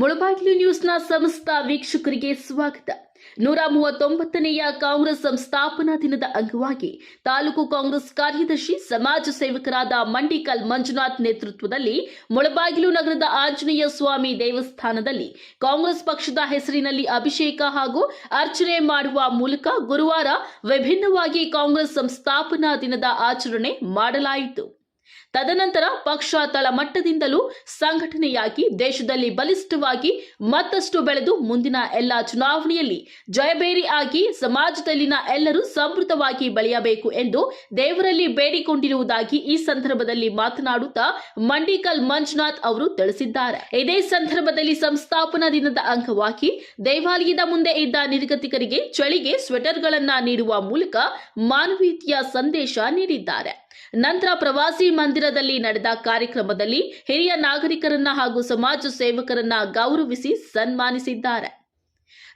ಮುಳಬಾಗಿಲು ನ್ಯೂಸ್ನ ಸಮಸ್ತ ವೀಕ್ಷಕರಿಗೆ ಸ್ವಾಗತ. ನೂರ ಮೂವತ್ತೊಂಬತ್ತನೆಯ ಕಾಂಗ್ರೆಸ್ ಸಂಸ್ಥಾಪನಾ ದಿನದ ಅಂಗವಾಗಿ ತಾಲೂಕು ಕಾಂಗ್ರೆಸ್ ಕಾರ್ಯದರ್ಶಿ, ಸಮಾಜ ಸೇವಕರಾದ ಮಂಡಿಕಲ್ ಮಂಜುನಾಥ್ ನೇತೃತ್ವದಲ್ಲಿ ಮುಳಬಾಗಿಲು ನಗರದ ಆಂಜನೇಯ ಸ್ವಾಮಿ ದೇವಸ್ಥಾನದಲ್ಲಿ ಕಾಂಗ್ರೆಸ್ ಪಕ್ಷದ ಹೆಸರಿನಲ್ಲಿ ಅಭಿಷೇಕ ಹಾಗೂ ಅರ್ಚನೆ ಮಾಡುವ ಮೂಲಕ ಗುರುವಾರ ವಿಭಿನ್ನವಾಗಿ ಕಾಂಗ್ರೆಸ್ ಸಂಸ್ಥಾಪನಾ ದಿನದ ಆಚರಣೆ ಮಾಡಲಾಯಿತು. ತದನಂತರ ಪಕ್ಷ ತಳಮಟ್ಟದಿಂದಲೂ ಸಂಘಟನೆಯಾಗಿ ದೇಶದಲ್ಲಿ ಬಲಿಷ್ಠವಾಗಿ ಮತ್ತಷ್ಟು ಬೆಳೆದು ಮುಂದಿನ ಎಲ್ಲ ಚುನಾವಣೆಯಲ್ಲಿ ಜಯಬೇರಿ ಆಗಿ ಸಮಾಜದಲ್ಲಿನ ಎಲ್ಲರೂ ಸಮೃದ್ಧವಾಗಿ ಬೆಳೆಯಬೇಕು ಎಂದು ದೇವರಲ್ಲಿ ಬೇಡಿಕೊಂಡಿರುವುದಾಗಿ ಈ ಸಂದರ್ಭದಲ್ಲಿ ಮಾತನಾಡುತ್ತಾ ಮಂಡಿಕಲ್ ಮಂಜುನಾಥ್ ಅವರು ತಿಳಿಸಿದ್ದಾರೆ. ಇದೇ ಸಂದರ್ಭದಲ್ಲಿ ಸಂಸ್ಥಾಪನಾ ದಿನದ ಅಂಗವಾಗಿ ದೇವಾಲಯದ ಮುಂದೆ ಇದ್ದ ನಿರ್ಗತಿಕರಿಗೆ ಚಳಿಗೆ ಸ್ವೆಟರ್ಗಳನ್ನ ನೀಡುವ ಮೂಲಕ ಮಾನವೀಯತೆಯ ಸಂದೇಶ ನೀಡಿದ್ದಾರೆ. ನಂತರ ಪ್ರವಾಸಿ ಮಂದಿರದಲ್ಲಿ ನಡೆದ ಕಾರ್ಯಕ್ರಮದಲ್ಲಿ ಹಿರಿಯ ನಾಗರಿಕರನ್ನ ಹಾಗೂ ಸಮಾಜ ಸೇವಕರನ್ನ ಗೌರವಿಸಿ ಸನ್ಮಾನಿಸಿದ್ದಾರೆ.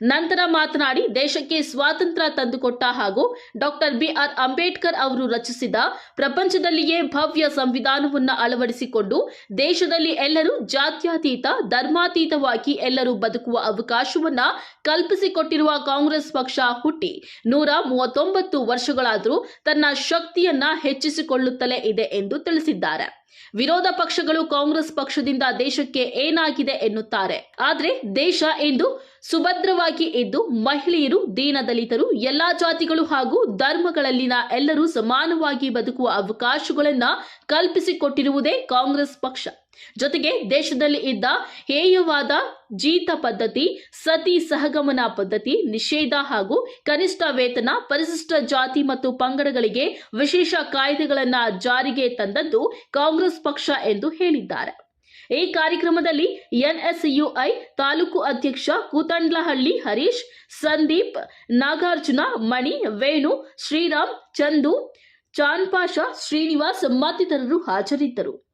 ನಂತರ ಮಾತನಾಡಿ ದೇಶಕ್ಕೆ ಸ್ವಾತಂತ್ರ್ಯ ತಂದುಕೊಟ್ಟ ಹಾಗೂ ಡಾಕ್ಟರ್ ಬಿಆರ್ ಅಂಬೇಡ್ಕರ್ ಅವರು ರಚಿಸಿದ ಪ್ರಪಂಚದಲ್ಲಿಯೇ ಭವ್ಯ ಸಂವಿಧಾನವನ್ನು ಅಳವಡಿಸಿಕೊಂಡು ದೇಶದಲ್ಲಿ ಎಲ್ಲರೂ ಜಾತ್ಯತೀತ, ಧರ್ಮಾತೀತವಾಗಿ ಎಲ್ಲರೂ ಬದುಕುವ ಅವಕಾಶವನ್ನ ಕಲ್ಪಿಸಿಕೊಟ್ಟಿರುವ ಕಾಂಗ್ರೆಸ್ ಪಕ್ಷ ಹುಟ್ಟಿ ನೂರ ಮೂವತ್ತೊಂಬತ್ತು ವರ್ಷಗಳಾದರೂ ತನ್ನ ಶಕ್ತಿಯನ್ನ ಹೆಚ್ಚಿಸಿಕೊಳ್ಳುತ್ತಲೇ ಇದೆ ಎಂದು ತಿಳಿಸಿದ್ದಾರೆ. ವಿರೋಧ ಪಕ್ಷಗಳು ಕಾಂಗ್ರೆಸ್ ಪಕ್ಷದಿಂದ ದೇಶಕ್ಕೆ ಏನಾಗಿದೆ ಎನ್ನುತ್ತಾರೆ. ಆದರೆ ದೇಶ ಇಂದು ಸುಭದ್ರವಾಗಿ ಇದ್ದು ಮಹಿಳೆಯರು, ದೀನದಲಿತರು, ಎಲ್ಲಾ ಜಾತಿಗಳು ಹಾಗೂ ಧರ್ಮಗಳಲ್ಲಿನ ಎಲ್ಲರೂ ಸಮಾನವಾಗಿ ಬದುಕುವ ಅವಕಾಶಗಳನ್ನ ಕಲ್ಪಿಸಿಕೊಟ್ಟಿರುವುದೇ ಕಾಂಗ್ರೆಸ್ ಪಕ್ಷ. ಜೊತೆಗೆ ದೇಶದಲ್ಲಿ ಇದ್ದ ಹೇಯವಾದ ಜೀತ ಪದ್ಧತಿ, ಸತಿ ಸಹಗಮನ ಪದ್ಧತಿ, ನಿಷೇಧ ಹಾಗೂ ಕನಿಷ್ಠ ವೇತನ, ಪರಿಶಿಷ್ಟ ಜಾತಿ ಮತ್ತು ಪಂಗಡಗಳಿಗೆ ವಿಶೇಷ ಕಾಯ್ದೆಗಳನ್ನು ಜಾರಿಗೆ ತಂದದ್ದು ಕಾಂಗ್ರೆಸ್ ಪಕ್ಷ ಎಂದು ಹೇಳಿದ್ದಾರೆ. ಈ ಕಾರ್ಯಕ್ರಮದಲ್ಲಿ ಎನ್ಎಸ್ಯುಐ ತಾಲೂಕು ಅಧ್ಯಕ್ಷ ಕೂತಂಡ್ಲಹಳ್ಳಿ ಹರೀಶ್, ಸಂದೀಪ್, ನಾಗಾರ್ಜುನ, ಮಣಿ, ವೇಣು, ಶ್ರೀರಾಮ್, ಚಂದು, ಚಾನ್ಪಾಷ ಶ್ರೀನಿವಾಸ್ ಮತ್ತಿತರರು ಹಾಜರಿದ್ದರು.